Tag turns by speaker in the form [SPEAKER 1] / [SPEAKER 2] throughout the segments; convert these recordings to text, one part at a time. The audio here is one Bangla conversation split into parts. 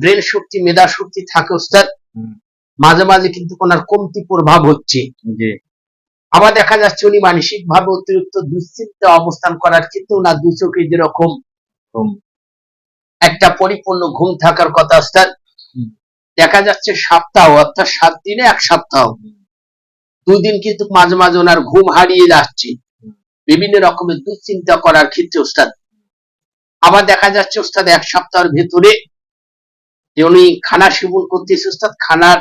[SPEAKER 1] ব্রেন শক্তি মেধা শক্তি থাকে ওস্তাদ। মাঝে মাঝে কিন্তু ওনার কমতি প্রভাব হচ্ছে। আবার দেখা যাচ্ছে উনি মানসিক ভাবে অতিরিক্ত দুশ্চিন্তা অবস্থান করার ক্ষেত্রে ওনার দু চোখে যেরকম একটা পরিপূর্ণ ঘুম থাকার কথা ওস্তাদ। দেখা যাচ্ছে সপ্তাহ অর্থাৎ সাত দিনে এক সপ্তাহ। দুদিন কিন্তু মাঝে মাঝে ওনার ঘুম হারিয়ে যাচ্ছে। বিভিন্ন রকমের দুশ্চিন্তা করার ক্ষেত্রে ওস্তাদ। আবার দেখা যাচ্ছে ওস্তাদ এক সপ্তাহের ভেতরে যে উনি খানা সেবন করতেছে ওস্তাদ খানার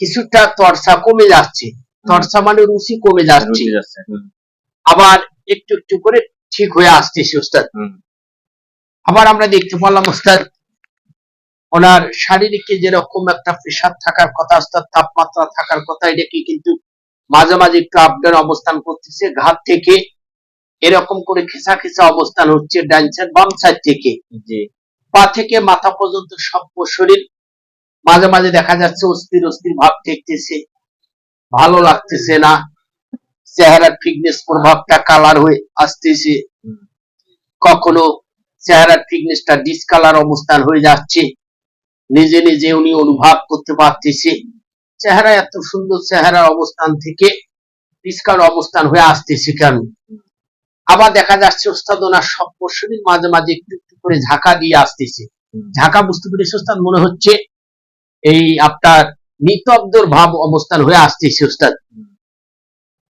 [SPEAKER 1] কিছুটা তরসা কমে যাচ্ছে। তরসা মানে রুচি কমে যাচ্ছে। আবার একটু একটু করে ঠিক হয়ে আসতেছে ওস্তাদ আবার আমরা দেখতে পেলাম ওস্তাদ ওনার শারীরিক যেরকম একটা প্রেশার থাকার কথা ওস্তাদ তাপমাত্রা থাকার কথা এটাকে কিন্তু মাঝে মাঝে একটু আপডাউন অবস্থান করতেছে। ঘাট থেকে এরকম করে খেসা খেসা অবস্থান হচ্ছে ডান সাইড বাম সাইড থেকে। পা থেকে মাথা পর্যন্ত সব শরীর। মাঝে মাঝে দেখা যাচ্ছে অস্থির অস্থির ভাব দেখতেছে। ভালো লাগতেছে না। চেহারার ফিটনেস প্রভাবটা কালার হয়ে আসতেছে। কখনো চেহারার ফিটনেসটা ডিসকালার অবস্থান হয়ে যাচ্ছে। নিজে নিজে উনি অনুভব করতে পারতেছে। চেহারা এত সুন্দর চেহারার অবস্থান থেকে ডিসকার অবস্থান হয়ে আসতেছে কেন? আবার দেখা যাচ্ছে ওস্তাদ সব শরীর মাঝে মাঝে একটু করে ঝাঁকা দিয়ে আসতেছে। ঝাঁকা বুঝতে পেরেছি ওস্তাদ মনে হচ্ছে এই আপনার নিতব্দর ভাব অবস্থান হয়ে আসতেছে ওস্তাদ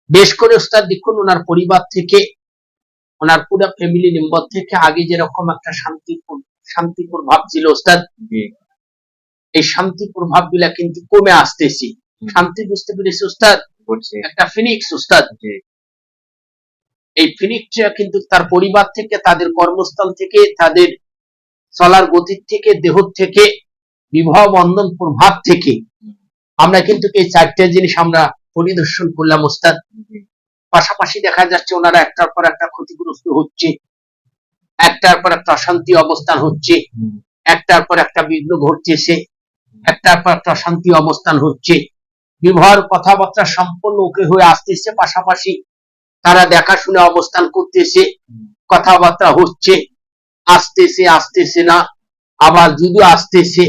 [SPEAKER 1] বেশ করে ওস্তাদ দেখুন ওনার পরিবার থেকে ওনার পুরো ফ্যামিলি মেম্বার থেকে আগে যেরকম একটা শান্তিপুর শান্তিপুর ভাব ছিল ওস্তাদ এই শান্তিপুর ভাবগুলা কিন্তু কমে আসতেছি। শান্তি বুঝতে পেরেছি ওস্তাদ একটা ফিনিক্স ওস্তাদ এই ফিনিক্সটা কিন্তু তার পরিবার থেকে, তাদের কর্মস্থল থেকে, তাদের চলার গতির থেকে, দেহ থেকে, বিবাহ বন্ধন প্রভাব থেকে আমরা কিন্তু এই চারটে জিনিস আমরা পরিদর্শন করলাম ওস্তাদ। পাশাপাশি দেখা যাচ্ছে ওনারা একটার পর একটা ক্ষতিগ্রস্ত হচ্ছে, একটার পর একটা অশান্তি অবস্থান হচ্ছে, একটার পর একটা বিঘ্ন ঘটতেছে, একটার পর একটা অশান্তি অবস্থান হচ্ছে। বিবাহর কথাবার্তা সম্পূর্ণ ওকে হয়ে আসতেছে। পাশাপাশি তারা দেখাশুনে অবস্থান করতেছে কথাবার্তা হচ্ছে আসতেছে আসতেছে না আবার যদিও আসতেছে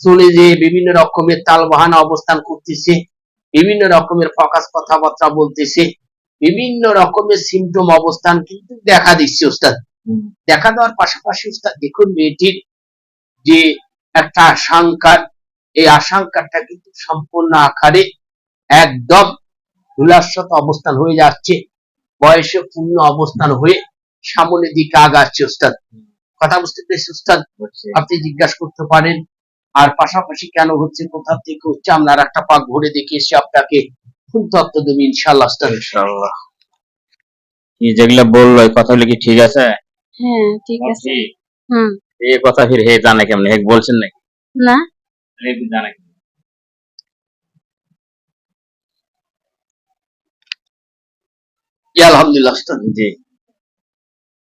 [SPEAKER 1] চলে যে বিভিন্ন রকমের তাল বাহানা অবস্থান করতেছে বিভিন্ন রকমের ফকাস কথাবার্তা বলতেছে বিভিন্ন রকমের সিমটম অবস্থান কিন্তু দেখা দিচ্ছে ওস্তাদ। দেখা দেওয়ার পাশাপাশি ওস্তাদ দেখুন মেয়েটির যে একটা আশঙ্কার এই আশঙ্কাটা কিন্তু সম্পূর্ণ আকারে একদম ধুলাস্বত অবস্থান হয়ে যাচ্ছে। বয়সে পূর্ণ অবস্থান হয়ে সামনের দিকে আগাচ্ছে ওস্তাদ। কথা বুঝতে পেরেছি ওস্তাদ? আপনি জিজ্ঞাসা করতে পারেন। আর পাশাপাশি কেন হচ্ছে কোথা থেকে হচ্ছে আমরা আর একটা পাক ঘুরে দেখে এসে আপনাকে ফুল তত্ত্ব দেবো ইনশাল্লাহ
[SPEAKER 2] যেগুলো বলল এই কথাগুলো কি ঠিক আছে?
[SPEAKER 3] হ্যাঁ ঠিক আছে। হুম।
[SPEAKER 2] এই কথা ফির হে জানে কেমনে? হে বলছেন নাকি?
[SPEAKER 3] না।
[SPEAKER 2] জানে
[SPEAKER 1] জি, আলহামদুলিল্লাহ ওস্তাদ
[SPEAKER 2] জি।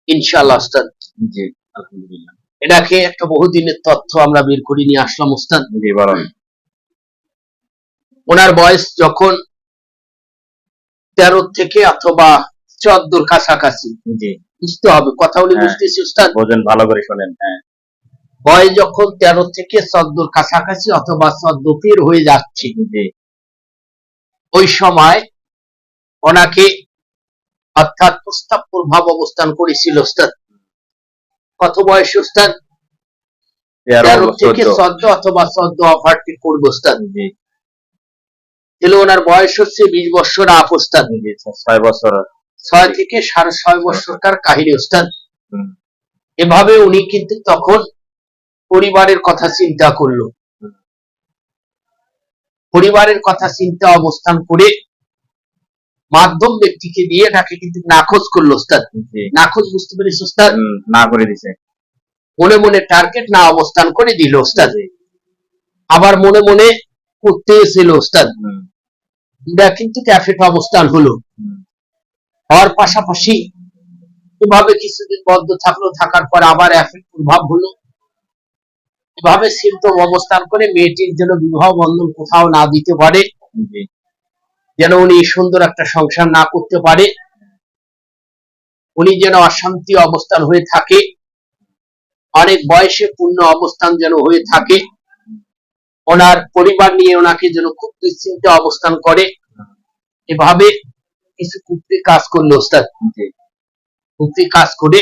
[SPEAKER 1] ইনশাল্লাহ ওস্তাদ
[SPEAKER 2] জি আলহামদুলিল্লাহ।
[SPEAKER 1] এটাকে একটা বহুদিনের তথ্য আমরা বের করে নিয়ে আসলাম ওস্তাদ
[SPEAKER 2] জি বলেন।
[SPEAKER 1] ওনার বয়স যখন তেরো থেকে অথবা চোদ্দোর কাছাকাছি।
[SPEAKER 2] জি।
[SPEAKER 1] বুঝতে হবে কথা বলে
[SPEAKER 2] হ্যাঁ।
[SPEAKER 1] বুঝতেছি ওস্তাদ
[SPEAKER 2] বোঝেন ভালো করে শোনেন হ্যাঁ।
[SPEAKER 1] বয়স যখন তেরো থেকে চোদ্দোর কাছাকাছি অথবা চোদ্দ পের হয়ে যাচ্ছে।
[SPEAKER 2] জি।
[SPEAKER 1] ওই সময় ওনাকে অর্থাৎ প্রস্তাব প্রভাব অবস্থান করেছিল ওস্তাদ কত বয়স
[SPEAKER 2] তেরো
[SPEAKER 1] থেকে
[SPEAKER 2] চোদ্দ
[SPEAKER 1] অথবা চোদ্দ অফারটি করবে ওস্তাদ তাহলে ওনার বয়স হচ্ছে বিশ বছর আপ ওস্তাদ
[SPEAKER 2] ছয় বছর
[SPEAKER 1] ছয় থেকে সাড়ে ছয় বছরকার কাহিনী ওস্তাদ
[SPEAKER 2] হুম,
[SPEAKER 1] এভাবে উনি কিন্তু তখন পরিবারের কথা চিন্তা করল। পরিবারের কথা চিন্তা অবস্থান করে মাধ্যম ব্যক্তিকে দিয়ে তাকে কিন্তু নাকচ করল ওস্তাদ। নাকচ বুঝতে পেরেছি ওস্তাদ?
[SPEAKER 2] না করে দিছে।
[SPEAKER 1] মনে মনে টার্গেট না অবস্থান করে দিল ওস্তাদ। আবার মনে মনে করতে এসেছিল ওস্তাদ। এটা কিন্তু ক্যাফেট অবস্থান হলো। হওয়ার পাশাপাশি এভাবে কিছুদিন বদ্ধ থাকল থাকার পর আবার এফেক্ট প্রভাব হলো। এভাবে সিমটম অবস্থান করে মেয়েটির জন্য বিবাহ বন্ধন কোথাও না দিতে পারে। যেন উনি সুন্দর একটা সংসার না করতে পারে। উনি যেন অশান্তি অবস্থান হয়ে থাকে। অনেক বয়সে পূর্ণ অবস্থান যেন হয়ে থাকে। ওনার পরিবার নিয়ে ওনাকে যেন খুব দুশ্চিন্তা অবস্থান করে। এভাবে কিছু কুপ্তি কাজ করল ওস্তাদ।
[SPEAKER 2] জি
[SPEAKER 1] কুপ্তি কাজ করে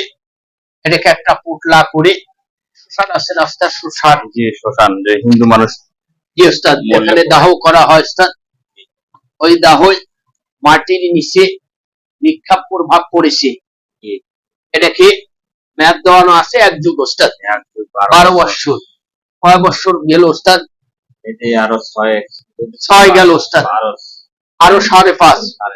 [SPEAKER 1] এটাকে একটা পুটলা করে শ্মশান আছে রাস্তার শ্মশান।
[SPEAKER 2] জি শ্মশান যে হিন্দু মানুষ
[SPEAKER 1] যে ওস্তাদ এখানে দাহ করা হয় ওস্তাদ। ওই দাহ মাটির নিচে নিক্ষাপ প্রভাব পড়েছে এটাকে ম্যাপ দেওয়ানো আছে? এক যুগ ওস্তাদ।
[SPEAKER 2] এক,
[SPEAKER 1] বারো বৎসর কয় বৎসর গেল ওস্তাদ?
[SPEAKER 2] আরও ছয়
[SPEAKER 1] ছয় গেল ওস্তাদ। আরও সাড়ে পাঁচ।
[SPEAKER 2] সাড়ে